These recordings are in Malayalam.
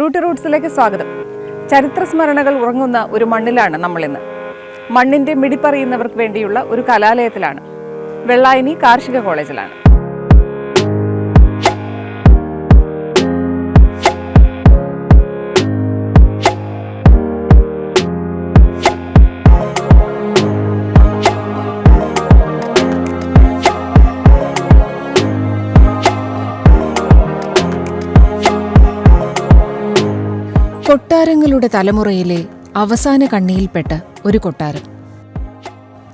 റൂട്ട് റൂട്ട്സിലേക്ക് സ്വാഗതം. ചരിത്ര സ്മരണകൾ ഉറങ്ങുന്ന ഒരു മണ്ണിലാണ് നമ്മളിന്ന്. മണ്ണിന്റെ മിടിപ്പറിയുന്നവർക്ക് വേണ്ടിയുള്ള ഒരു കലാലയത്തിലാണ്. വെള്ളായനി കാർഷിക കോളേജിലാണ്. കൊട്ടാരങ്ങളുടെ തലമുറയിലെ അവസാന കണ്ണിയിൽപ്പെട്ട ഒരു കൊട്ടാരം.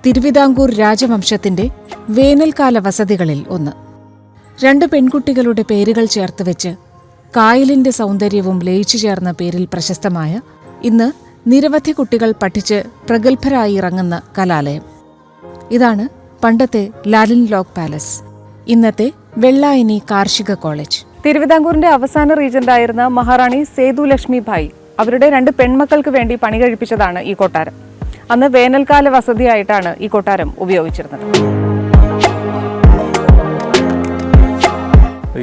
തിരുവിതാംകൂർ രാജവംശത്തിന്റെ വേനൽക്കാല വസതികളിൽ ഒന്ന്. രണ്ട് പെൺകുട്ടികളുടെ പേരുകൾ ചേർത്ത് വെച്ച് കായലിന്റെ സൗന്ദര്യവും ലയിച്ചു ചേർന്ന പേരിൽ പ്രശസ്തമായ ഇന്ന് നിരവധി കുട്ടികൾ പഠിച്ച് പ്രഗത്ഭരായി ഇറങ്ങുന്ന കലാലയം. ഇതാണ് പണ്ടത്തെ ലാലിൻ ലോക്ക് പാലസ്. ഇന്നത്തെ വെള്ളായനി കാർഷിക കോളേജ്. തിരുവിതാംകൂറിന്റെ അവസാന റീജന്റായിരുന്ന മഹാറാണി സേതു ലക്ഷ്മി ഭായ് അവരുടെ രണ്ട് പെൺമക്കൾക്ക് വേണ്ടി പണി കഴിപ്പിച്ചതാണ് ഈ കൊട്ടാരം. അന്ന് വേനൽക്കാല വസതിയായിട്ടാണ് ഈ കൊട്ടാരം ഉപയോഗിച്ചിരുന്നത്.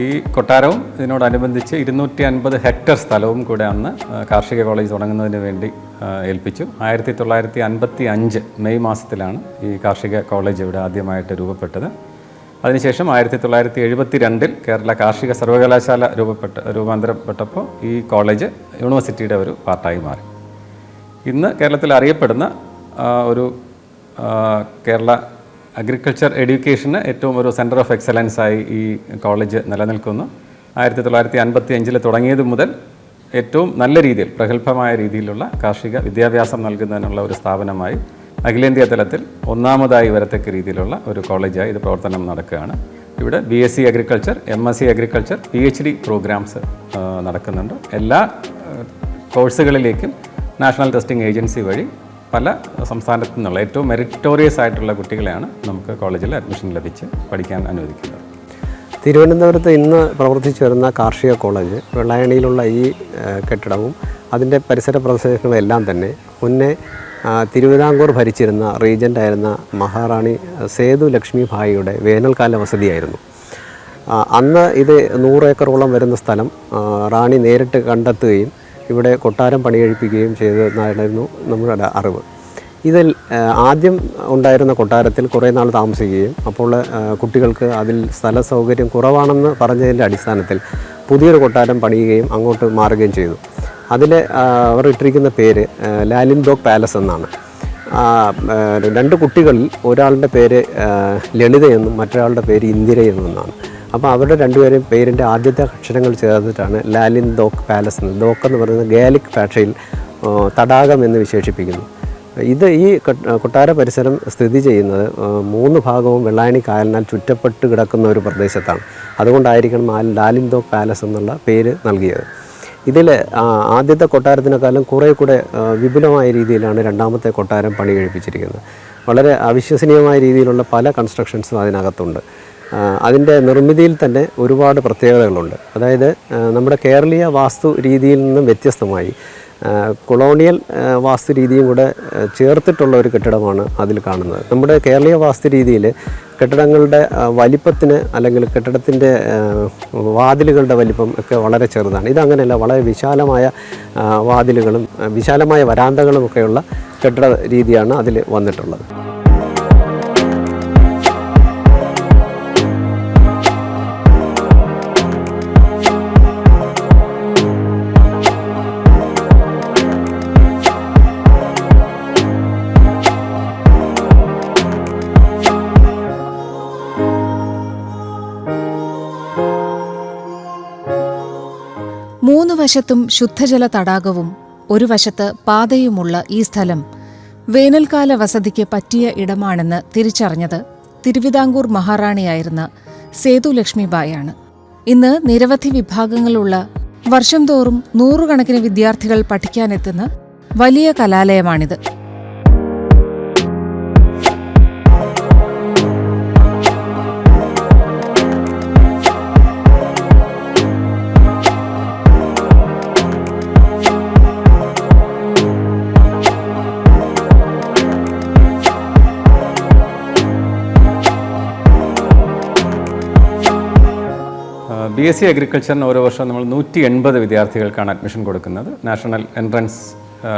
ഈ കൊട്ടാരവും ഇതിനോടനുബന്ധിച്ച് ഇരുന്നൂറ്റി അൻപത് ഹെക്ടർ സ്ഥലവും കൂടെ അന്ന് കാർഷിക കോളേജ് തുടങ്ങുന്നതിന് വേണ്ടി ഏൽപ്പിച്ചു. ആയിരത്തി തൊള്ളായിരത്തി അൻപത്തി അഞ്ച് മെയ് മാസത്തിലാണ് ഈ കാർഷിക കോളേജ് ഇവിടെ ആദ്യമായിട്ട് രൂപപ്പെട്ടത്. അതിനുശേഷം ആയിരത്തി തൊള്ളായിരത്തി എഴുപത്തി രണ്ടിൽ കേരള കാർഷിക സർവകലാശാല രൂപപ്പെട്ട രൂപാന്തരപ്പെട്ടപ്പോൾ ഈ കോളേജ് യൂണിവേഴ്സിറ്റിയുടെ ഒരു പാർട്ടായി മാറി. ഇന്ന് കേരളത്തിൽ അറിയപ്പെടുന്ന ഒരു കേരള അഗ്രികൾച്ചർ എഡ്യൂക്കേഷന് ഏറ്റവും ഒരു സെന്റർ ഓഫ് എക്സലൻസ് ആയി ഈ കോളേജ് നിലനിൽക്കുന്നു. ആയിരത്തി തൊള്ളായിരത്തി അൻപത്തി അഞ്ചിൽ തുടങ്ങിയത് മുതൽ ഏറ്റവും നല്ല രീതിയിൽ പ്രഗത്ഭമായ രീതിയിലുള്ള കാർഷിക വിദ്യാഭ്യാസം നൽകുന്നതിനുള്ള ഒരു സ്ഥാപനമായി അഖിലേന്ത്യാ തലത്തിൽ ഒന്നാമതായി വരത്തക്ക രീതിയിലുള്ള ഒരു കോളേജായി ഇത് പ്രവർത്തനം നടക്കുകയാണ്. ഇവിടെ B S C agriculture M S C agriculture P H D programmes നടക്കുന്നുണ്ട്. എല്ലാ കോഴ്സുകളിലേക്കും നാഷണൽ ടെസ്റ്റിംഗ് ഏജൻസി വഴി പല സംസ്ഥാനത്തു നിന്നുള്ള ഏറ്റവും മെറിറ്റോറിയസ് ആയിട്ടുള്ള കുട്ടികളെയാണ് നമുക്ക് കോളേജിൽ അഡ്മിഷൻ ലഭിച്ച് പഠിക്കാൻ അനുവദിക്കുന്നത്. തിരുവനന്തപുരത്ത് ഇന്ന് പ്രവർത്തിച്ചു വരുന്ന കാർഷിക കോളേജ് വെള്ളായണിയിലുള്ള ഈ കെട്ടിടവും അതിന്റെ പരിസര പ്രദേശങ്ങളെല്ലാം തന്നെ മുന്നേ തിരുവിതാംകൂർ ഭരിച്ചിരുന്ന റീജന്റായിരുന്ന മഹാറാണി സേതു ലക്ഷ്മി ഭായിയുടെ വേനൽക്കാല വസതിയായിരുന്നു. അന്ന് ഇത് നൂറേക്കറോളം വരുന്ന സ്ഥലം റാണി നേരിട്ട് കണ്ടെത്തുകയും ഇവിടെ കൊട്ടാരം പണികഴിപ്പിക്കുകയും ചെയ്തതായിരുന്നു നമ്മുടെ അറിവ്. ഇതിൽ ആദ്യം ഉണ്ടായിരുന്ന കൊട്ടാരത്തിൽ കുറേ നാൾ താമസിക്കുകയും അപ്പോൾ കുട്ടികൾക്ക് അതിൽ സ്ഥല സൗകര്യം കുറവാണെന്ന് പറഞ്ഞതിന്റെ അടിസ്ഥാനത്തിൽ പുതിയൊരു കൊട്ടാരം പണിയുകയും അങ്ങോട്ട് മാറുകയും ചെയ്തു. അതിൽ അവർ ഇട്ടിരിക്കുന്ന പേര് ലാലിൻ ലാലിൻബോഗ് പാലസ് എന്നാണ്. രണ്ട് കുട്ടികളിൽ ഒരാളുടെ പേര് ലളിതയെന്നും മറ്റൊരാളുടെ പേര് എന്നാണ്. അപ്പോൾ അവരുടെ രണ്ടുപേരും പേരിന്റെ ആദ്യത്തെ അക്ഷരങ്ങൾ ചേർത്തിട്ടാണ് ലാലിൻ ദോക്ക് പാലസ് എന്ന്. ദോക്ക് എന്ന് പറയുന്നത് ഗാലിക് ഭാഷയിൽ തടാകം എന്ന് വിശേഷിപ്പിക്കുന്നു. ഇത് ഈ കൊട്ടാര പരിസരം സ്ഥിതി ചെയ്യുന്നത് മൂന്ന് ഭാഗവും വെള്ളായണി കായലിനാൽ ചുറ്റപ്പെട്ട് കിടക്കുന്ന ഒരു പ്രദേശത്താണ്. അതുകൊണ്ടായിരിക്കണം ആ ലാലിൻ ദോക്ക് പാലസ് എന്നുള്ള പേര് നൽകിയത്. ഇതിൽ ആദ്യത്തെ കൊട്ടാരത്തിനേക്കാളും കുറേ കൂടെ വിപുലമായ രീതിയിലാണ് രണ്ടാമത്തെ കൊട്ടാരം പണി കഴിപ്പിച്ചിരിക്കുന്നത്. വളരെ അവിശ്വസനീയമായ രീതിയിലുള്ള പല കൺസ്ട്രക്ഷൻസും അതിനകത്തുണ്ട്. അതിന്റെ നിർമ്മിതിയിൽ തന്നെ ഒരുപാട് പ്രത്യേകതകളുണ്ട്. അതായത് നമ്മുടെ കേരളീയ വാസ്തു രീതിയിൽ നിന്നും വ്യത്യസ്തമായി കൊളോണിയൽ വാസ്തുരീതിയും കൂടെ ചേർത്തിട്ടുള്ള ഒരു കെട്ടിടമാണ് അതിൽ കാണുന്നത്. നമ്മുടെ കേരളീയ വാസ്തുരീതിയിൽ കെട്ടിടങ്ങളുടെ വലിപ്പത്തിന് അല്ലെങ്കിൽ കെട്ടിടത്തിന്റെ വാതിലുകളുടെ വലിപ്പം ഒക്കെ വളരെ ചെറുതാണ്. ഇതങ്ങനെയല്ല വളരെ വിശാലമായ വാതിലുകളും വിശാലമായ വരാന്തകളും ഒക്കെയുള്ള കെട്ടിട രീതിയാണ് അതിൽ വന്നിട്ടുള്ളത്. വശത്തും ശുദ്ധജല തടാകവും ഒരു വശത്ത് പാതയുമുള്ള ഈ സ്ഥലം വേനൽക്കാല വസതിക്ക് പറ്റിയ ഇടമാണെന്ന് തിരിച്ചറിഞ്ഞത് തിരുവിതാംകൂർ മഹാറാണിയായിരുന്ന സേതു ലക്ഷ്മിബായാണ് ഇന്ന് നിരവധി വിഭാഗങ്ങളുള്ള വർഷം തോറും നൂറുകണക്കിന് വിദ്യാർത്ഥികൾ പഠിക്കാനെത്തുന്ന വലിയ കലാലയമാണിത്. ബി എസ് സി അഗ്രികൾച്ചറിന് ഓരോ വർഷം നമ്മൾ നൂറ്റി എൺപത് വിദ്യാർത്ഥികൾക്കാണ് അഡ്മിഷൻ കൊടുക്കുന്നത്. National entrance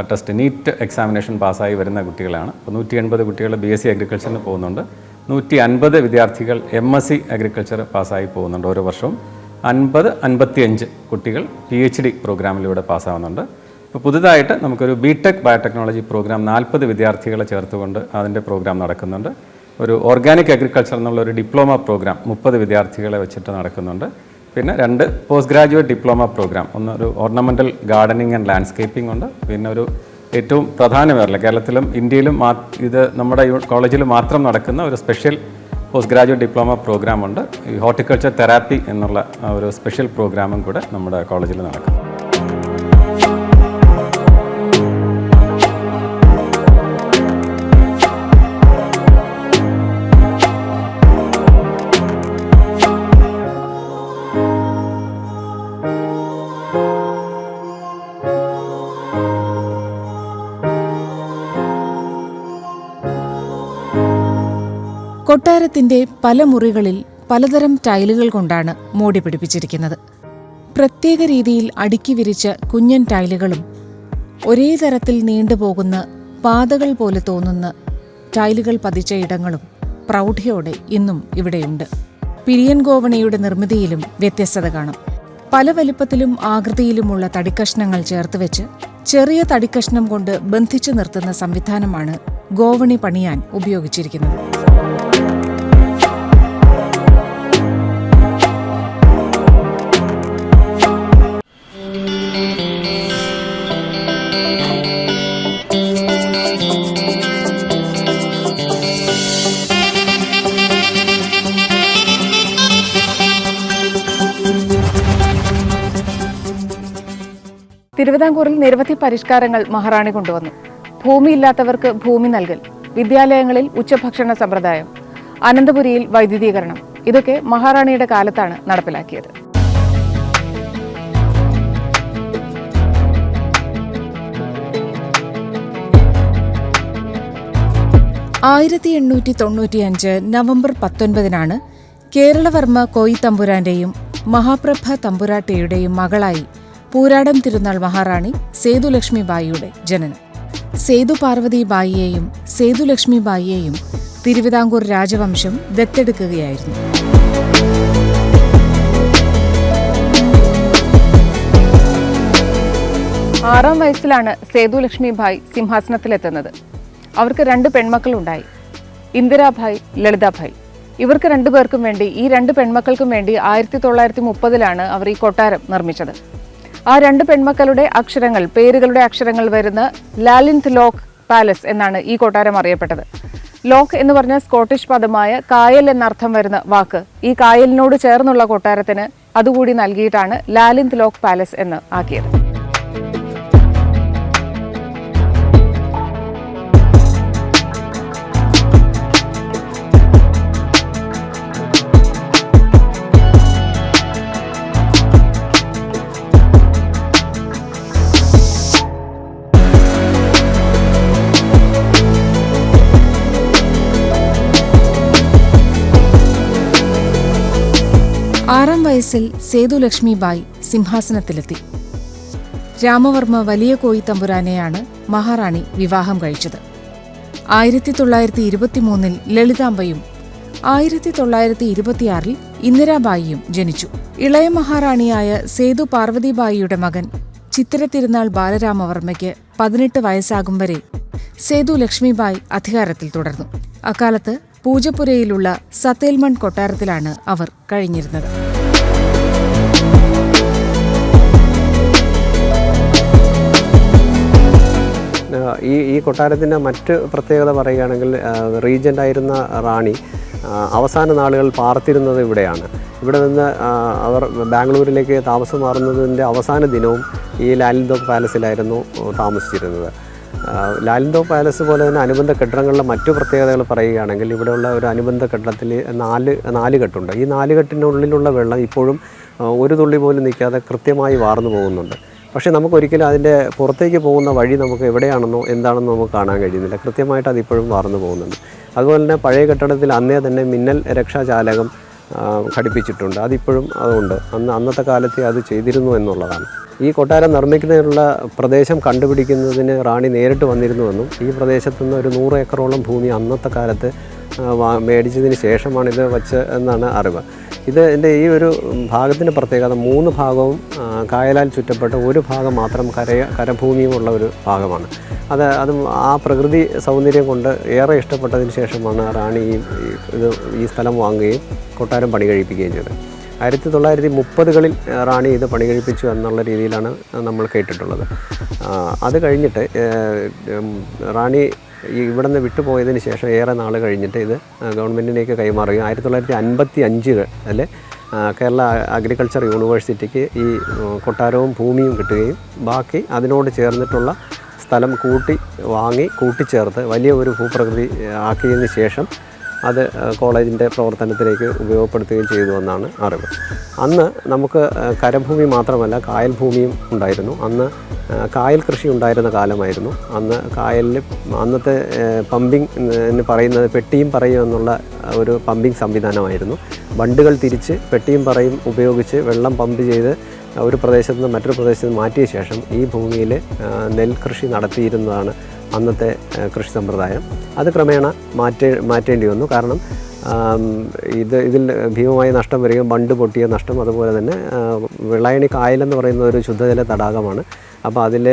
test NEET examination പാസ്സായി വരുന്ന കുട്ടികളാണ്. അപ്പോൾ നൂറ്റി എൺപത് കുട്ടികൾ ബി എസ് സി അഗ്രികൾച്ചറിന് പോകുന്നുണ്ട്. നൂറ്റി അൻപത് വിദ്യാർത്ഥികൾ എം എസ് സി അഗ്രികൾച്ചർ പാസ്സായി പോകുന്നുണ്ട് ഓരോ വർഷവും. അൻപത് അൻപത്തിയഞ്ച് കുട്ടികൾ പി എച്ച് ഡി പ്രോഗ്രാമിലൂടെ പാസ്സാവുന്നുണ്ട്. ഇപ്പോൾ പുതുതായിട്ട് നമുക്കൊരു ബി ടെക് ബയോടെക്നോളജി പ്രോഗ്രാം നാൽപ്പത് വിദ്യാർത്ഥികളെ ചേർത്തുകൊണ്ട് അതിന്റെ പ്രോഗ്രാം നടക്കുന്നുണ്ട്. ഒരു ഓർഗാനിക് അഗ്രികൾച്ചർ എന്നുള്ള ഒരു ഡിപ്ലോമ പ്രോഗ്രാം മുപ്പത് വിദ്യാർത്ഥികളെ വെച്ചിട്ട് നടക്കുന്നുണ്ട്. പിന്നെ രണ്ട് പോസ്റ്റ് ഗ്രാജുവേറ്റ് ഡിപ്ലോമ പ്രോഗ്രാം ഒന്ന് ഒരു ഓർണമെന്റൽ ഗാർഡനിങ് ആൻഡ് ലാൻഡ്സ്കേപ്പിംഗ് ഉണ്ട്. പിന്നെ ഒരു ഏറ്റവും പ്രധാനമേറില്ല കേരളത്തിലും ഇന്ത്യയിലും ഇത് നമ്മുടെ കോളേജിൽ മാത്രം നടക്കുന്ന ഒരു special post graduate diploma programme ഉണ്ട്. ഈ ഹോർട്ടിക്കൾച്ചർ തെറാപ്പി എന്നുള്ള ഒരു സ്പെഷ്യൽ പ്രോഗ്രാമും കൂടെ നമ്മുടെ കോളേജിൽ നടക്കും. കൊട്ടാരത്തിന്റെ പല മുറികളിൽ പലതരം ടൈലുകൾ കൊണ്ടാണ് മോടി പിടിപ്പിച്ചിരിക്കുന്നത്. പ്രത്യേക രീതിയിൽ അടുക്കി വിരിച്ച കുഞ്ഞൻ ടൈലുകളും ഒരേ തരത്തിൽ നീണ്ടുപോകുന്ന പാതകൾ പോലെ തോന്നുന്ന ടൈലുകൾ പതിച്ച ഇടങ്ങളും പ്രൗഢിയോടെ ഇന്നും ഇവിടെയുണ്ട്. പിരിയൻ ഗോവണിയുടെ നിർമ്മിതിയിലും വ്യത്യസ്തത കാണാം. പല വലിപ്പത്തിലും ആകൃതിയിലുമുള്ള തടിക്കഷ്ണങ്ങൾ ചേർത്ത് വെച്ച് ചെറിയ തടിക്കഷ്ണം കൊണ്ട് ബന്ധിച്ചു നിർത്തുന്ന സംവിധാനമാണ് ഗോവണി പണിയാൻ ഉപയോഗിച്ചിരിക്കുന്നത്. തിരുവിതാംകൂറിൽ നിരവധി പരിഷ്കാരങ്ങൾ മഹാറാണി കൊണ്ടുവന്നു. ഭൂമിയില്ലാത്തവർക്ക് ഭൂമി നൽകൽ വിദ്യാലയങ്ങളിൽ ഉച്ചഭക്ഷണ സമ്പ്രദായം അനന്തപുരിയിൽ വൈദ്യുതീകരണം ഇതൊക്കെ മഹാറാണിയുടെ കാലത്താണ് നടപ്പിലാക്കിയത്. ആയിരത്തി എണ്ണൂറ്റി തൊണ്ണൂറ്റിയഞ്ച് നവംബർ പത്തൊൻപതിനാണ് കേരളവർമ്മ കോയി തമ്പുരാന്റെയും മഹാപ്രഭ തമ്പുരാട്ടിയുടെയും മകളായി പൂരാടം തിരുനാൾ മഹാറാണി സേതുലക്ഷ്മി ബായിയുടെ ജനനം. സേതു പാർവതി ബായിയെയും സേതുലക്ഷ്മി ബായിയെയും തിരുവിതാംകൂർ രാജവംശം ദത്തെടുക്കുകയായിരുന്നു. ആറാം വയസ്സിലാണ് സേതുലക്ഷ്മി ഭായ് സിംഹാസനത്തിലെത്തുന്നത്. അവർക്ക് രണ്ട് പെൺമക്കളുണ്ടായി. ഇന്ദിരാഭായ് ലളിതാഭായ് ഇവർക്ക് രണ്ടുപേർക്കും വേണ്ടി ഈ രണ്ട് പെൺമക്കൾക്കും വേണ്ടി ആയിരത്തി തൊള്ളായിരത്തി മുപ്പതിലാണ് അവർ ഈ കൊട്ടാരം നിർമ്മിച്ചത്. ആ രണ്ട് പെൺമക്കളുടെ അക്ഷരങ്ങൾ പേരുകളുടെ അക്ഷരങ്ങൾ വരുന്ന ലാലിൻത് ലോക്ക് പാലസ് എന്നാണ് ഈ കൊട്ടാരം അറിയപ്പെട്ടത്. ലോക്ക് എന്ന് പറഞ്ഞ സ്കോട്ടിഷ് പദമായ കായൽ എന്നർത്ഥം വരുന്ന വാക്ക്. ഈ കായലിനോട് ചേർന്നുള്ള കൊട്ടാരത്തിന് അതുകൂടി നൽകിയിട്ടാണ് ലാലിൻത് ലോക്ക് പാലസ് എന്ന് ആക്കിയത്. വയസ്സിൽ സേതുലക്ഷ്മി ബായി സിംഹാസനത്തിലെത്തി. രാമവർമ്മ വലിയ കോയി തമ്പുരാനെയാണ് മഹാറാണി വിവാഹം കഴിച്ചത്. ആയിരത്തി തൊള്ളായിരത്തി ഇരുപത്തിമൂന്നിൽ ലളിതാംബയും ആയിരത്തി തൊള്ളായിരത്തി ഇരുപത്തിയാറിൽ ഇന്ദിരാബായിയും ജനിച്ചു. ഇളയ മഹാറാണിയായ സേതു പാർവതിബായിയുടെ മകൻ ചിത്തിരത്തിരുന്നാൾ ബാലരാമവർമ്മയ്ക്ക് പതിനെട്ട് വയസ്സാകും വരെ സേതു ലക്ഷ്മിബായി അധികാരത്തിൽ തുടർന്നു. അക്കാലത്ത് പൂജപ്പുരയിലുള്ള സത്തേൽമൺ കൊട്ടാരത്തിലാണ് അവർ കഴിഞ്ഞിരുന്നത്. ഈ ഈ കൊട്ടാരത്തിന്റെ മറ്റ് പ്രത്യേകത പറയുകയാണെങ്കിൽ റീജന്റ് ആയിരുന്ന റാണി അവസാന നാളുകൾ പാർത്തിരുന്നത് ഇവിടെയാണ്. ഇവിടെ നിന്ന് അവർ ബാംഗ്ലൂരിലേക്ക് താമസം മാറുന്നതിന്റെ അവസാന ദിനവും ഈ ലാലിന്തോക്ക് പാലസിലായിരുന്നു താമസിച്ചിരുന്നത്. ലാലിന്തോക്ക് പാലസ് പോലെ തന്നെ അനുബന്ധ കെട്ടിടങ്ങളിലെ മറ്റു പ്രത്യേകതകൾ പറയുകയാണെങ്കിൽ ഇവിടെയുള്ള ഒരു അനുബന്ധ കെട്ടിടത്തിൽ നാല് നാല് കെട്ടുണ്ട്. ഈ നാല് കെട്ടിനുള്ളിലുള്ള വെള്ളം ഇപ്പോഴും ഒരു തുള്ളി പോലും നിൽക്കാതെ കൃത്യമായി വാർന്നു പോകുന്നുണ്ട്. പക്ഷേ നമുക്ക് ഒരിക്കലും അതിന്റെ പുറത്തേക്ക് പോകുന്ന വഴി നമുക്ക് എവിടെയാണെന്നോ എന്താണെന്നോ നമുക്ക് കാണാൻ കഴിയുന്നില്ല. കൃത്യമായിട്ട് അതിപ്പോഴും വാർന്നു പോകുന്നുണ്ട്. അതുപോലെ തന്നെ പഴയ കെട്ടിടത്തിൽ അന്നേ തന്നെ മിന്നൽ രക്ഷാചാലകം ഘടിപ്പിച്ചിട്ടുണ്ട്. അതിപ്പോഴും അതുണ്ട്. അന്ന് അന്നത്തെ കാലത്തെ അത് ചെയ്തിരുന്നു എന്നുള്ളതാണ്. ഈ കൊട്ടാരം നിർമ്മിക്കുന്നതിനുള്ള പ്രദേശം കണ്ടുപിടിക്കുന്നതിന് റാണി നേരിട്ട് വന്നിരുന്നുവെന്നും ഈ പ്രദേശത്തു നിന്ന് ഒരു നൂറ് ഏക്കറോളം ഭൂമി അന്നത്തെ കാലത്ത് മേടിച്ചതിന് ശേഷമാണ് ഇത് വച്ച് എന്നാണ് അറിവ്. ഇത് എന്റെ ഈ ഒരു ഭാഗത്തിന്റെ പ്രത്യേകത മൂന്ന് ഭാഗവും കായലാൽ ചുറ്റപ്പെട്ട ഒരു ഭാഗം മാത്രം കര കരഭൂമിയുമുള്ള ഒരു ഭാഗമാണ്. അത് അതും ആ പ്രകൃതി സൗന്ദര്യം കൊണ്ട് ഏറെ ഇഷ്ടപ്പെട്ടതിന് ശേഷമാണ് റാണി ഈ ഇത് ഈ സ്ഥലം വാങ്ങുകയും കൊട്ടാരം പണി കഴിപ്പിക്കുകയും ചെയ്തത്. ആയിരത്തി തൊള്ളായിരത്തി മുപ്പതുകളിൽ റാണി ഇത് പണി കഴിപ്പിച്ചു എന്നുള്ള രീതിയിലാണ് നമ്മൾ കേട്ടിട്ടുള്ളത്. അത് കഴിഞ്ഞിട്ട് റാണി ഈ ഇവിടെ നിന്ന് വിട്ടുപോയതിന് ശേഷം ഏറെ നാൾ കഴിഞ്ഞിട്ട് ഇത് ഗവൺമെന്റിലേക്ക് കൈമാറുകയും ആയിരത്തി തൊള്ളായിരത്തി അൻപത്തി അഞ്ചിൽ കേരള അഗ്രികൾച്ചർ യൂണിവേഴ്സിറ്റിക്ക് ഈ കൊട്ടാരവും ഭൂമിയും കിട്ടുകയും ബാക്കി അതിനോട് ചേർന്നിട്ടുള്ള സ്ഥലം കൂട്ടി വാങ്ങി കൂട്ടിച്ചേർത്ത് വലിയ ഒരു ഭൂപ്രകൃതി ആക്കിയതിന് ശേഷം അത് കോളേജിന്റെ പ്രവർത്തനത്തിലേക്ക് ഉപയോഗപ്പെടുത്തുകയും ചെയ്തു എന്നാണ് അറിവ്. അന്ന് നമുക്ക് കരഭൂമി മാത്രമല്ല കായൽ ഭൂമിയും ഉണ്ടായിരുന്നു. അന്ന് കായൽ കൃഷി ഉണ്ടായിരുന്ന കാലമായിരുന്നു. അന്ന് കായലിൽ അന്നത്തെ പമ്പിംഗ് എന്ന് പറയുന്നത് പെട്ടിയും പറയും എന്നുള്ള ഒരു പമ്പിംഗ് സംവിധാനമായിരുന്നു. ബണ്ടുകൾ തിരിച്ച് പെട്ടിയും പറയും ഉപയോഗിച്ച് വെള്ളം പമ്പ് ചെയ്ത് ഒരു പ്രദേശത്ത് നിന്ന് മറ്റൊരു പ്രദേശത്ത് മാറ്റിയ ശേഷം ഈ ഭൂമിയിൽ നെൽകൃഷി നടത്തിയിരുന്നതാണ് അന്നത്തെ കൃഷി സമ്പ്രദായം. അത് ക്രമേണ മാറ്റേ മാറ്റേണ്ടി വന്നു. കാരണം ഇത് ഇതിൽ ഭീമമായ നഷ്ടം വരികയും ബണ്ട് പൊട്ടിയ നഷ്ടം അതുപോലെ തന്നെ വിളയണി കായലെന്ന് പറയുന്ന ഒരു ശുദ്ധജല തടാകമാണ്. അപ്പോൾ അതിൽ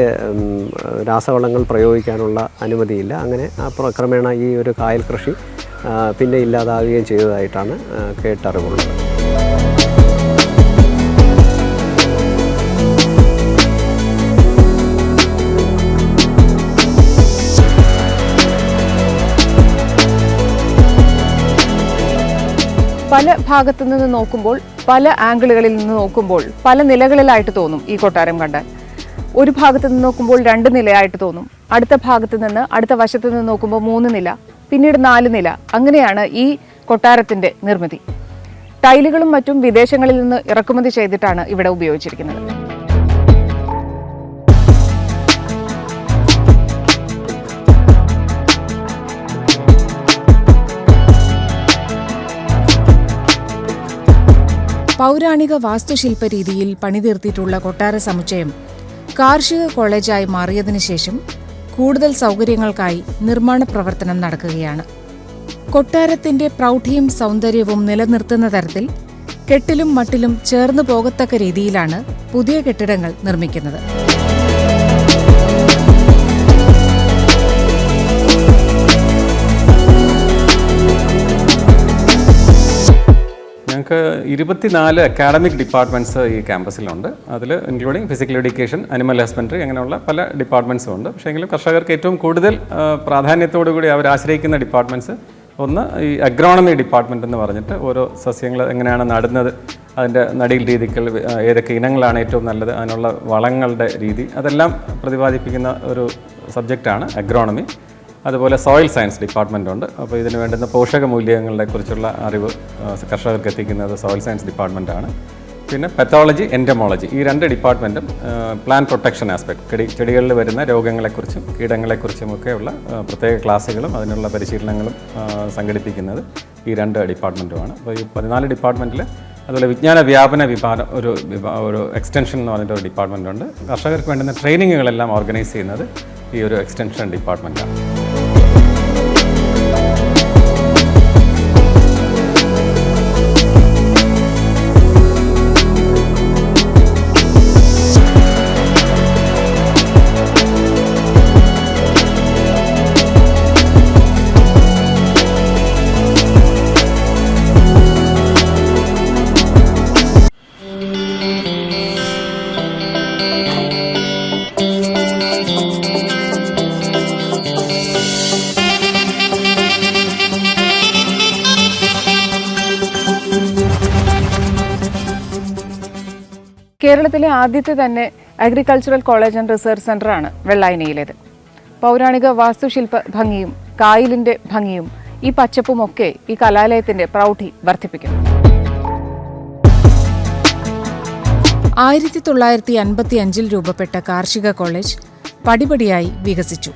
രാസവളങ്ങൾ പ്രയോഗിക്കാനുള്ള അനുമതിയില്ല. അങ്ങനെ ക്രമേണ ഈ ഒരു കായൽ കൃഷി പിന്നെ ഇല്ലാതാകുകയും ചെയ്തതായിട്ടാണ് കേട്ടറിവുള്ളത്. പല ഭാഗത്തു നിന്ന് നോക്കുമ്പോൾ പല ആംഗിളുകളിൽ നിന്ന് നോക്കുമ്പോൾ പല നിലകളിലായിട്ട് തോന്നും ഈ കൊട്ടാരം കണ്ടാൽ. ഒരു ഭാഗത്ത് നിന്ന് നോക്കുമ്പോൾ രണ്ട് നിലയായിട്ട് തോന്നും. അടുത്ത ഭാഗത്ത് നിന്ന് അടുത്ത വശത്ത് നിന്ന് നോക്കുമ്പോൾ മൂന്ന് നില പിന്നീട് നാല് നില. അങ്ങനെയാണ് ഈ കൊട്ടാരത്തിന്റെ നിർമ്മിതി. ടൈലുകളും മറ്റും വിദേശങ്ങളിൽ നിന്ന് ഇറക്കുമതി ചെയ്തിട്ടാണ് ഇവിടെ ഉപയോഗിച്ചിരിക്കുന്നത്. പൗരാണിക വാസ്തുശില്പ രീതിയിൽ പണിതീർത്തിട്ടുള്ള കൊട്ടാര സമുച്ചയം കാർഷിക കോളേജായി മാറിയതിനു ശേഷം കൂടുതൽ സൗകര്യങ്ങൾക്കായി നിർമ്മാണ പ്രവർത്തനം നടക്കുകയാണ്. കൊട്ടാരത്തിന്റെ പ്രൗഢിയും സൗന്ദര്യവും നിലനിർത്തുന്ന തരത്തിൽ കെട്ടിലും മട്ടിലും ചേർന്നു പോകത്തക്ക രീതിയിലാണ് പുതിയ കെട്ടിടങ്ങൾ നിർമ്മിക്കുന്നത്. ഞങ്ങൾക്ക് ഇരുപത്തിനാല് അക്കാഡമിക് ഡിപ്പാർട്ട്മെന്റ്സ് ഈ ക്യാമ്പസിലുണ്ട് അതിൽ including physical education animal husbandry അങ്ങനെയുള്ള പല ഡിപ്പാർട്ട്മെന്റ്സും ഉണ്ട്. പക്ഷേ എങ്കിലും കർഷകർക്ക് ഏറ്റവും കൂടുതൽ പ്രാധാന്യത്തോടു കൂടി അവർ ആശ്രയിക്കുന്ന ഡിപ്പാർട്ട്മെന്റ്സ് ഒന്ന് ഈ അഗ്രോണമി ഡിപ്പാർട്ട്മെന്റ് എന്ന് പറഞ്ഞിട്ട് ഓരോ സസ്യങ്ങൾ എങ്ങനെയാണ് നടുന്നത് അതിന്റെ നടീൽ രീതികൾ ഏതൊക്കെ ഇനങ്ങളാണ് ഏറ്റവും നല്ലത് അതിനുള്ള വളങ്ങളുടെ രീതി അതെല്ലാം പ്രതിപാദിപ്പിക്കുന്ന ഒരു സബ്ജക്റ്റാണ് അഗ്രോണമി അതുപോലെ സോയിൽ സയൻസ് ഡിപ്പാർട്ട്മെന്റ് ഉണ്ട്. അപ്പോൾ ഇതിന് വേണ്ടുന്ന പോഷക മൂല്യങ്ങളെ കുറിച്ചുള്ള അറിവ് കർഷകർക്ക് എത്തിക്കുന്നത് സോയിൽ സയൻസ് ഡിപ്പാർട്ട്മെന്റാണ് പിന്നെ പെത്തോളജി എന്റമോളജി ഈ രണ്ട് ഡിപ്പാർട്ട്മെന്റും പ്ലാൻ പ്രൊട്ടക്ഷൻ ആസ്പെക്ട് ചെടി ചെടികളിൽ വരുന്ന രോഗങ്ങളെക്കുറിച്ചും കീടങ്ങളെക്കുറിച്ചുമൊക്കെയുള്ള പ്രത്യേക ക്ലാസ്സുകളും അതിനുള്ള പരിശീലനങ്ങളും സംഘടിപ്പിക്കുന്നത് ഈ രണ്ട് ഡിപ്പാർട്ട്മെന്റുമാണ് അപ്പോൾ ഈ പതിനാല് ഡിപ്പാർട്ട്മെന്റിൽ അതുപോലെ വിജ്ഞാന വ്യാപന വിഭാഗം ഒരു ഒരു എക്സ്റ്റൻഷൻ എന്ന് പറഞ്ഞിട്ട് ഒരു ഡിപ്പാർട്ട്മെന്റ് ഉണ്ട് കർഷകർക്ക് വേണ്ടുന്ന ട്രെയിനിങ്ങുകളെല്ലാം ഓർഗനൈസ് ചെയ്യുന്നത് ഈ ഒരു എക്സ്റ്റൻഷൻ ഡിപ്പാർട്ട്മെന്റാണ് കേരളത്തിലെ ആദ്യത്തെ തന്നെ അഗ്രികൾച്ചറൽ കോളേജ് ആൻഡ് റിസർച്ച് സെന്ററാണ് വെള്ളായനയിലേത്. പൗരാണിക വാസ്തുശില്പ ഭംഗിയും കായലിന്റെ ഭംഗിയും ഈ പച്ചപ്പുമൊക്കെ ഈ കലാലയത്തിന്റെ പ്രൗഢി വർദ്ധിപ്പിക്കുന്നു. ആയിരത്തി തൊള്ളായിരത്തി അൻപത്തി അഞ്ചിൽ രൂപപ്പെട്ട കാർഷിക കോളേജ് പടിപടിയായി വികസിച്ചു.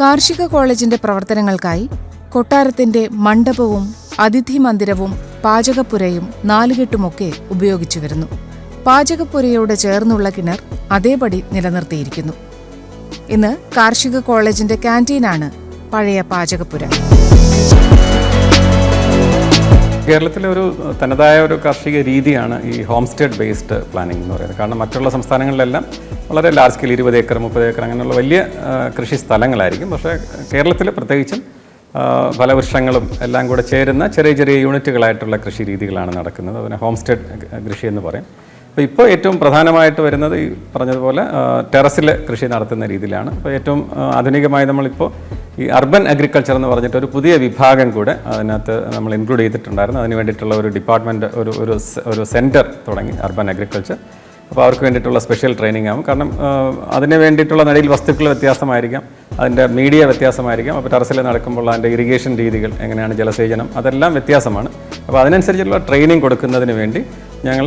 കാർഷിക കോളേജിന്റെ പ്രവർത്തനങ്ങൾക്കായി കൊട്ടാരത്തിന്റെ മണ്ഡപവും അതിഥി മന്ദിരവും പാചകപ്പുരയും നാലുകെട്ടുമൊക്കെ ഉപയോഗിച്ചു വരുന്നു. പാചകപ്പുരയോട് ചേർന്നുള്ള കിണർ അതേപടി നിലനിർത്തിയിരിക്കുന്നു. ഇന്ന് കാർഷിക കോളേജിന്റെ ക്യാന്റീനാണ് പഴയ പാചകപ്പുര. കേരളത്തിലെ ഒരു തനതായ ഒരു കാർഷിക രീതിയാണ് ഈ ഹോം സ്റ്റേഡ് ബേസ്ഡ് പ്ലാനിംഗ് എന്ന് പറയുന്നത്. കാരണം മറ്റുള്ള സംസ്ഥാനങ്ങളിലെല്ലാം വളരെ ലാർജ് സ്കെയിൽ ഇരുപത് ഏക്കർ മുപ്പത് ഏക്കർ അങ്ങനെയുള്ള വലിയ കൃഷി സ്ഥലങ്ങളായിരിക്കും. പക്ഷേ കേരളത്തിൽ പ്രത്യേകിച്ചും ഫലവൃക്ഷങ്ങളും എല്ലാം കൂടെ ചേരുന്ന ചെറിയ ചെറിയ യൂണിറ്റുകളായിട്ടുള്ള കൃഷി രീതികളാണ് നടക്കുന്നത്. അതിനെ ഹോം സ്റ്റേഡ് കൃഷി എന്ന് പറയും. അപ്പോൾ ഇപ്പോൾ ഏറ്റവും പ്രധാനമായിട്ട് വരുന്നത് ഈ പറഞ്ഞതുപോലെ ടെറസിൽ കൃഷി നടത്തുന്ന രീതിയിലാണ്. അപ്പോൾ ഏറ്റവും ആധുനികമായി നമ്മളിപ്പോൾ ഈ അർബൻ അഗ്രികൾച്ചർ എന്ന് പറഞ്ഞിട്ട് ഒരു പുതിയ വിഭാഗം കൂടെ അതിനകത്ത് നമ്മൾ ഇൻക്ലൂഡ് ചെയ്തിട്ടുണ്ടായിരുന്നു. അതിന് വേണ്ടിയിട്ടുള്ള ഒരു ഡിപ്പാർട്ട്മെന്റ് ഒരു ഒരു ഒരു സെന്റർ തുടങ്ങി അർബൻ അഗ്രികൾച്ചർ. അപ്പോൾ അവർക്ക് വേണ്ടിയിട്ടുള്ള സ്പെഷ്യൽ ട്രെയിനിങ് ആകും കാരണം അതിന് വേണ്ടിയിട്ടുള്ള നടയിൽ വസ്തുക്കൾ വ്യത്യാസമായിരിക്കാം അതിന്റെ മീഡിയ വ്യത്യാസമായിരിക്കാം. അപ്പോൾ ടെറസിൽ നടക്കുമ്പോൾ അതിന്റെ ഇറിഗേഷൻ രീതികൾ എങ്ങനെയാണ് ജലസേചനം അതെല്ലാം വ്യത്യാസമാണ്. അപ്പോൾ അതിനനുസരിച്ചുള്ള ട്രെയിനിങ് കൊടുക്കുന്നതിന് വേണ്ടി ഞങ്ങൾ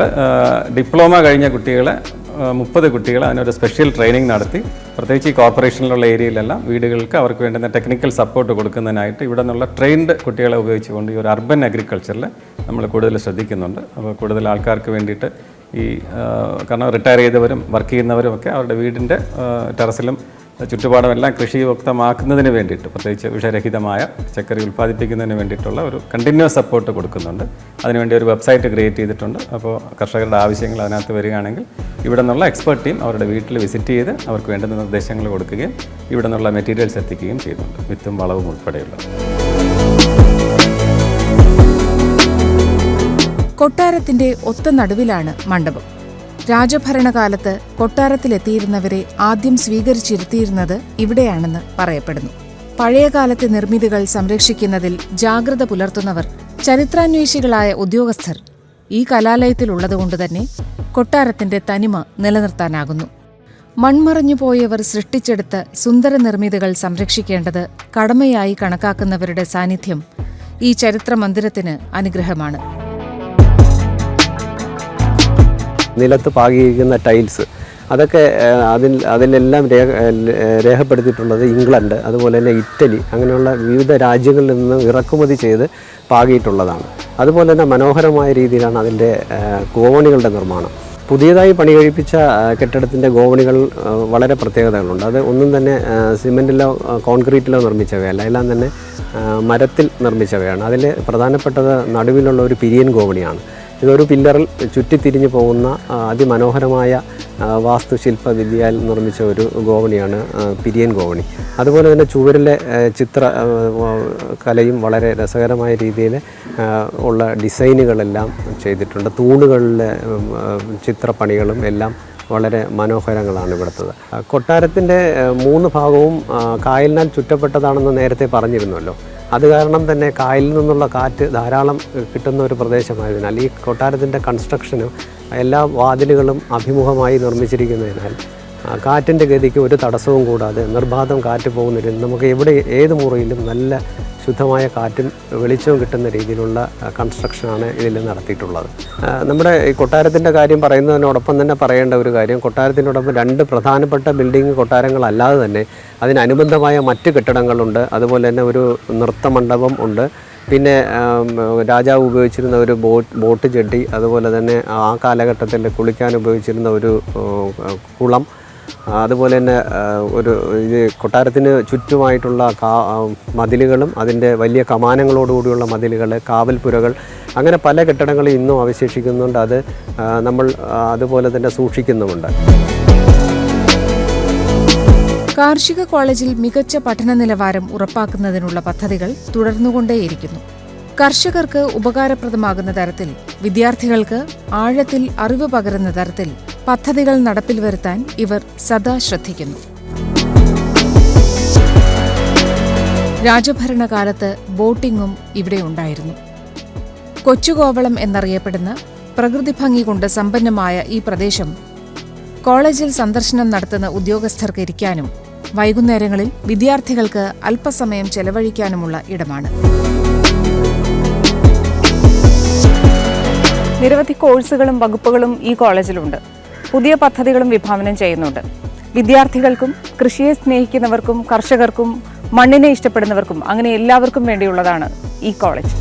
ഡിപ്ലോമ കഴിഞ്ഞ കുട്ടികളെ മുപ്പത് കുട്ടികളെ അതിനൊരു സ്പെഷ്യൽ ട്രെയിനിങ് നടത്തി. പ്രത്യേകിച്ച് ഈ കോർപ്പറേഷനിലുള്ള ഏരിയയിലെല്ലാം വീടുകൾക്ക് അവർക്ക് വേണ്ടുന്ന ടെക്നിക്കൽ സപ്പോർട്ട് കൊടുക്കുന്നതിനായിട്ട് ഇവിടെ നിന്നുള്ള ട്രെയിൻഡ് കുട്ടികളെ ഉപയോഗിച്ചുകൊണ്ട് ഈ ഒരു അർബൻ അഗ്രികൾച്ചറിൽ നമ്മൾ കൂടുതൽ ശ്രദ്ധിക്കുന്നുണ്ട്. അപ്പോൾ കൂടുതൽ ആൾക്കാർക്ക് വേണ്ടിയിട്ട് ഈ കാരണം റിട്ടയർ ചെയ്തവരും വർക്ക് ചെയ്യുന്നവരും ഒക്കെ അവരുടെ വീടിന്റെ ടെറസിലും ചുറ്റുപാടും എല്ലാം കൃഷിയുക്തമാക്കുന്നതിന് വേണ്ടിയിട്ട് പ്രത്യേകിച്ച് വിഷരഹിതമായ പച്ചക്കറി ഉൽപ്പാദിപ്പിക്കുന്നതിന് വേണ്ടിയിട്ടുള്ള ഒരു കണ്ടിന്യൂസ് സപ്പോർട്ട് കൊടുക്കുന്നുണ്ട്. അതിനുവേണ്ടി ഒരു വെബ്സൈറ്റ് ക്രിയേറ്റ് ചെയ്തിട്ടുണ്ട്. അപ്പോൾ കർഷകരുടെ ആവശ്യങ്ങൾ അതിനകത്ത് വരികയാണെങ്കിൽ ഇവിടെ നിന്നുള്ള എക്സ്പെർട്ട് ടീം അവരുടെ വീട്ടിൽ വിസിറ്റ് ചെയ്ത് അവർക്ക് വേണ്ടുന്ന നിർദ്ദേശങ്ങൾ കൊടുക്കുകയും ഇവിടെ നിന്നുള്ള മെറ്റീരിയൽസ് എത്തിക്കുകയും ചെയ്യുന്നുണ്ട്. വിത്തും വളവും ഉൾപ്പെടെയുള്ള. കൊട്ടാരത്തിന്റെ ഒത്ത നടുവിലാണ് മണ്ഡപം. രാജഭരണകാലത്ത് കൊട്ടാരത്തിലെത്തിയിരുന്നവരെ ആദ്യം സ്വീകരിച്ചിരുത്തിയിരുന്നത് ഇവിടെയാണെന്ന് പറയപ്പെടുന്നു. പഴയകാലത്തെ നിർമ്മിതികൾ സംരക്ഷിക്കുന്നതിൽ ജാഗ്രത പുലർത്തുന്നവർ ചരിത്രാന്വേഷികളായ ഉദ്യോഗസ്ഥർ ഈ കലാലയത്തിലുള്ളതുകൊണ്ട് തന്നെ കൊട്ടാരത്തിന്റെ തനിമ നിലനിർത്താനാകുന്നു. മൺമറഞ്ഞു പോയവർ സൃഷ്ടിച്ചെടുത്ത സുന്ദര നിർമ്മിതികൾ സംരക്ഷിക്കേണ്ടത് കടമയായി കണക്കാക്കുന്നവരുടെ സാന്നിധ്യം ഈ ചരിത്ര മന്ദിരത്തിന് അനുഗ്രഹമാണ്. നിലത്ത് പാകിയിരിക്കുന്ന ടൈൽസ് അതൊക്കെ അതിൽ അതിലെല്ലാം രേഖ രേഖപ്പെടുത്തിയിട്ടുള്ളത് ഇംഗ്ലണ്ട് അതുപോലെ തന്നെ ഇറ്റലി അങ്ങനെയുള്ള വിവിധ രാജ്യങ്ങളിൽ നിന്ന് ഇറക്കുമതി ചെയ്ത് പാകിയിട്ടുള്ളതാണ്. അതുപോലെ തന്നെ മനോഹരമായ രീതിയിലാണ് അതിന്റെ കോവണികളുടെ നിർമ്മാണം. പുതിയതായി പണി കഴിപ്പിച്ച കെട്ടിടത്തിന്റെ ഗോവണികൾ വളരെ പ്രത്യേകതകളുണ്ട്. അത് ഒന്നും തന്നെ സിമെന്റിലോ കോൺക്രീറ്റിലോ നിർമ്മിച്ചവയല്ല. എല്ലാം തന്നെ മരത്തിൽ നിർമ്മിച്ചവയാണ്. അതിൽ പ്രധാനപ്പെട്ടത് നടുവിലുള്ള ഒരു പിരിയൻ ഗോവണിയാണ് ഇതൊരു പില്ലറിൽ ചുറ്റിത്തിരിഞ്ഞു പോകുന്ന അതിമനോഹരമായ വാസ്തുശില്പ വിദ്യയാൽ നിർമ്മിച്ച ഒരു ഗോവണിയാണ് പിരിയൻ ഗോവണി. അതുപോലെ തന്നെ ചുവരിലെ ചിത്ര കലയും വളരെ രസകരമായ രീതിയിൽ ഉള്ള ഡിസൈനുകളെല്ലാം ചെയ്തിട്ടുണ്ട്. തൂണുകളിലെ ചിത്രപ്പണികളും എല്ലാം വളരെ മനോഹരങ്ങളാണ് ഇവിടുത്തത്. കൊട്ടാരത്തിന്റെ മൂന്ന് ഭാഗവും കായലിനാൽ ചുറ്റപ്പെട്ടതാണെന്ന് നേരത്തെ പറഞ്ഞിരുന്നല്ലോ. അത് കാരണം തന്നെ കായലിൽ നിന്നുള്ള കാറ്റ് ധാരാളം കിട്ടുന്ന ഒരു പ്രദേശമായതിനാൽ ഈ കൊട്ടാരത്തിന്റെ കൺസ്ട്രക്ഷനും എല്ലാ വാതിലുകളും അഭിമുഖമായി നിർമ്മിച്ചിരിക്കുന്നതിനാൽ കാറ്റിന്റെ ഗതിക്ക് ഒരു തടസ്സവും കൂടാതെ നിർബാധം കാറ്റ് പോകുന്നില്ല നമുക്ക് എവിടെ ഏത് മുറിയിലും നല്ല ശുദ്ധമായ കാറ്റും വെളിച്ചവും കിട്ടുന്ന രീതിയിലുള്ള കൺസ്ട്രക്ഷനാണ് ഇതിൽ നടത്തിയിട്ടുള്ളത്. നമ്മുടെ ഈ കൊട്ടാരത്തിന്റെ കാര്യം പറയുന്നതിനോടൊപ്പം തന്നെ പറയേണ്ട ഒരു കാര്യം കൊട്ടാരത്തിനോടൊപ്പം രണ്ട് പ്രധാനപ്പെട്ട ബിൽഡിംഗ് കൊട്ടാരങ്ങളല്ലാതെ തന്നെ അതിനനുബന്ധമായ മറ്റ് കെട്ടിടങ്ങളുണ്ട്. അതുപോലെ തന്നെ ഒരു നൃത്തമണ്ഡപം ഉണ്ട്. പിന്നെ രാജാവ് ഉപയോഗിച്ചിരുന്ന ഒരു ബോട്ട് ബോട്ട് ചെട്ടി അതുപോലെ തന്നെ ആ കാലഘട്ടത്തിൽ കുളിക്കാൻ ഉപയോഗിച്ചിരുന്ന ഒരു കുളം അതുപോലെ തന്നെ ഒരു ഇത് കൊട്ടാരത്തിന് ചുറ്റുമായിട്ടുള്ള കാ മതിലുകളും അതിന്റെ വലിയ കമാനങ്ങളോടുകൂടിയുള്ള മതിലുകൾ കാവൽപ്പുരകൾ അങ്ങനെ പല കെട്ടിടങ്ങളും ഇന്നും അവശേഷിക്കുന്നുണ്ട്. അത് നമ്മൾ അതുപോലെ തന്നെ സൂക്ഷിക്കുന്നുമുണ്ട്. കാർഷിക കോളേജിൽ മികച്ച പഠന നിലവാരം ഉറപ്പാക്കുന്നതിനുള്ള പദ്ധതികൾ തുടർന്നുകൊണ്ടേയിരിക്കുന്നു. കർഷകർക്ക് ഉപകാരപ്രദമാകുന്ന തരത്തിൽ വിദ്യാർത്ഥികൾക്ക് ആഴത്തിൽ അറിവ് പകരുന്ന തരത്തിൽ പദ്ധതികൾ നടപ്പിൽ വരുത്താൻ ഇവർ സദാ ശ്രദ്ധിക്കുന്നു. രാജഭരണകാലത്ത് ബോട്ടിംഗും ഇവിടെ ഉണ്ടായിരുന്നു. കൊച്ചുകോവളം എന്നറിയപ്പെടുന്ന പ്രകൃതി ഭംഗി കൊണ്ട് സമ്പന്നമായ ഈ പ്രദേശം കോളേജിൽ സന്ദർശനം നടത്തുന്ന ഉദ്യോഗസ്ഥർക്ക് ഇരിക്കാനും വൈകുന്നേരങ്ങളിൽ വിദ്യാർത്ഥികൾക്ക് അല്പസമയം ചെലവഴിക്കാനുമുള്ള ഇടമാണ്. നിരവധി കോഴ്സുകളും വകുപ്പുകളും ഈ കോളേജിലുണ്ട്. പുതിയ പദ്ധതികളും വിഭാവനം ചെയ്യുന്നുണ്ട്. വിദ്യാർത്ഥികൾക്കും കൃഷിയെ സ്നേഹിക്കുന്നവർക്കും കർഷകർക്കും മണ്ണിനെ ഇഷ്ടപ്പെടുന്നവർക്കും അങ്ങനെ എല്ലാവർക്കും വേണ്ടിയുള്ളതാണ് ഈ കോളേജ്.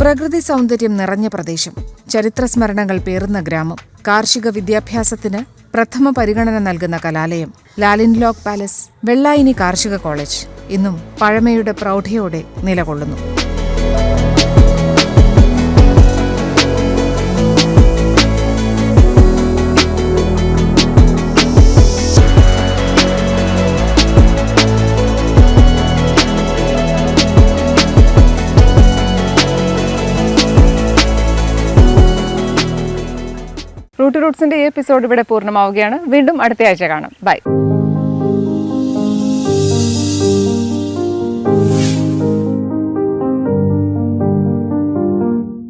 പ്രകൃതി സൗന്ദര്യം നിറഞ്ഞ പ്രദേശം ചരിത്ര സ്മരണകൾ പേറുന്ന ഗ്രാമം കാർഷിക വിദ്യാഭ്യാസത്തിന് പ്രഥമ പരിഗണന നൽകുന്ന കലാലയം ലാലിൻ ലോക്ക് പാലസ് വെള്ളായിനി കാർഷിക കോളേജ് ഇന്നും പഴമയുടെ പ്രൗഢിയോടെ നിലകൊള്ളുന്നു. റൂട്ട് റൂട്ട്സിന്റെ ഈ എപ്പിസോഡ് ഇവിടെ പൂർണമാവുകയാണ്. വീണ്ടും അടുത്ത ആഴ്ച കാണാം. ബൈ.